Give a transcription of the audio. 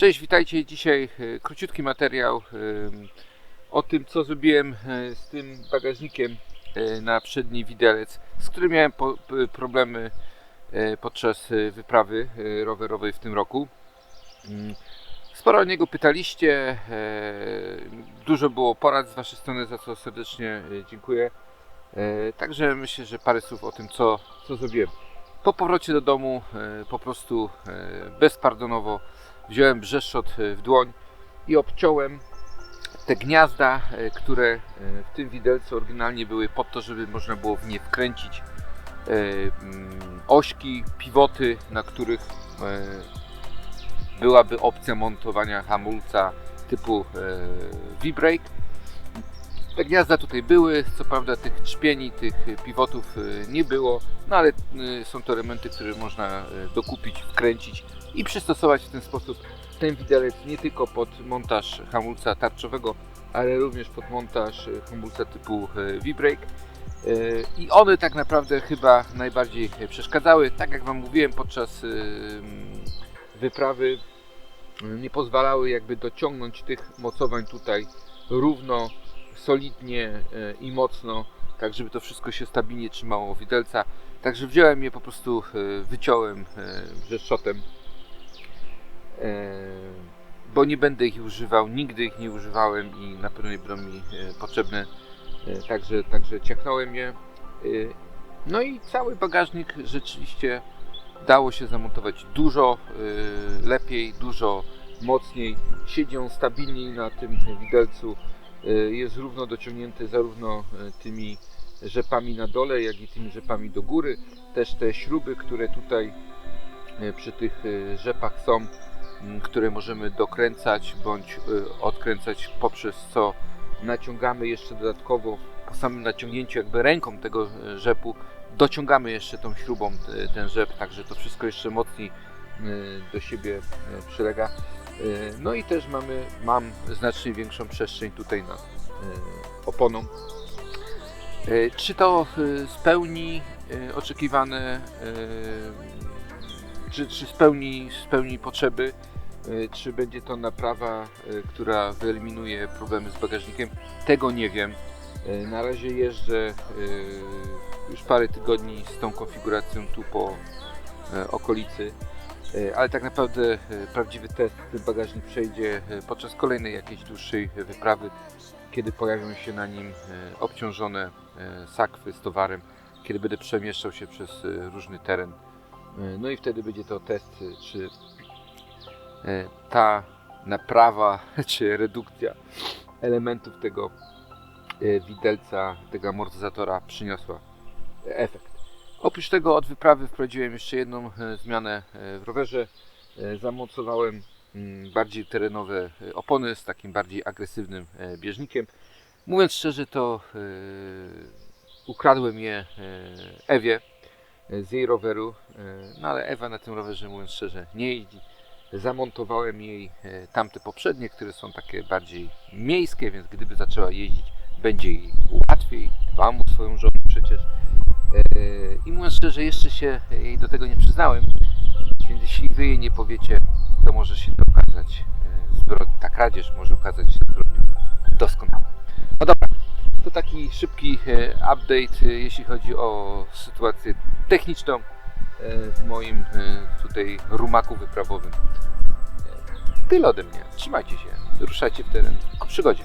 Cześć, witajcie. Dzisiaj e, króciutki materiał e, o tym, co zrobiłem e, z tym bagażnikiem na przedni widelec, z którym miałem problemy podczas wyprawy rowerowej w tym roku. Mm, Sporo o niego pytaliście, dużo było porad z Waszej strony, za co serdecznie dziękuję. Także myślę, że parę słów o tym, co, co zrobiłem. Po powrocie do domu po prostu bezpardonowo wziąłem brzeszczot e, w dłoń i obciąłem te gniazda, e, które e, w tym widelcu oryginalnie były po to, żeby można było w nie wkręcić mm, ośki, pivoty, na których byłaby opcja montowania hamulca typu V-brake. Te gniazda tutaj były, co prawda tych trzpieni, tych pivotów e, nie było, no ale e, są to elementy, które można e, dokupić, wkręcić i przystosować w ten sposób ten widelec nie tylko pod montaż hamulca tarczowego, ale również pod montaż hamulca typu V-brake. I one tak naprawdę chyba najbardziej przeszkadzały. Tak jak Wam mówiłem podczas wyprawy, nie pozwalały jakby dociągnąć tych mocowań tutaj równo, solidnie e, i mocno, tak żeby to wszystko się stabilnie trzymało widelca. Także wziąłem je po prostu, e, wyciąłem brzeszczotem E, bo nie będę ich używał, nigdy ich nie używałem i na pewno nie będą mi potrzebne. Także, także ciachnąłem je. No i cały bagażnik rzeczywiście dało się zamontować dużo lepiej, dużo mocniej. Siedzi on stabilniej na tym widelcu. E, Jest równo dociągnięty zarówno e, tymi rzepami na dole, jak i tymi rzepami do góry. Też te śruby, które tutaj e, przy tych rzepach są, które możemy dokręcać bądź odkręcać poprzez co naciągamy jeszcze dodatkowo po samym naciągnięciu jakby ręką tego rzepu dociągamy jeszcze tą śrubą ten rzep, także to wszystko jeszcze mocniej do siebie przylega. Y, No i też mamy, mam znacznie większą przestrzeń tutaj nad y, oponą. Y, Czy to spełni oczekiwane, czy, czy spełni, spełni potrzeby? Czy będzie to naprawa, która wyeliminuje problemy z bagażnikiem? Tego nie wiem. Na razie jeżdżę już parę tygodni z tą konfiguracją tu po okolicy, ale tak naprawdę y, prawdziwy test bagażnik przejdzie y, podczas kolejnej jakiejś dłuższej wyprawy, kiedy pojawią się na nim obciążone sakwy z towarem, kiedy będę przemieszczał się przez różny teren. No i wtedy będzie to test, czy e, ta naprawa czy redukcja elementów tego e, widelca, tego amortyzatora przyniosła efekt. Oprócz tego od wyprawy wprowadziłem jeszcze jedną e, zmianę e, w rowerze. E, Zamocowałem mm, bardziej terenowe opony z takim bardziej agresywnym bieżnikiem. Mówiąc szczerze, to ukradłem je Ewie z jej roweru, no ale Ewa na tym rowerze, mówiąc szczerze, nie jeździ zamontowałem jej tamte poprzednie, które są takie bardziej miejskie, więc gdyby zaczęła jeździć, będzie jej łatwiej. Dbam o swoją żonę przecież. E, I mówiąc szczerze, jeszcze się jej do tego nie przyznałem, więc jeśli wy jej nie powiecie, to może się to okazać e, zbrodnią. Ta kradzież może okazać się zbrodnią doskonałą. No dobra, to taki szybki update, jeśli chodzi o sytuację techniczną w moim tutaj rumaku wyprawowym. Tyle ode mnie. Trzymajcie się. Ruszajcie w teren ku przygodzie.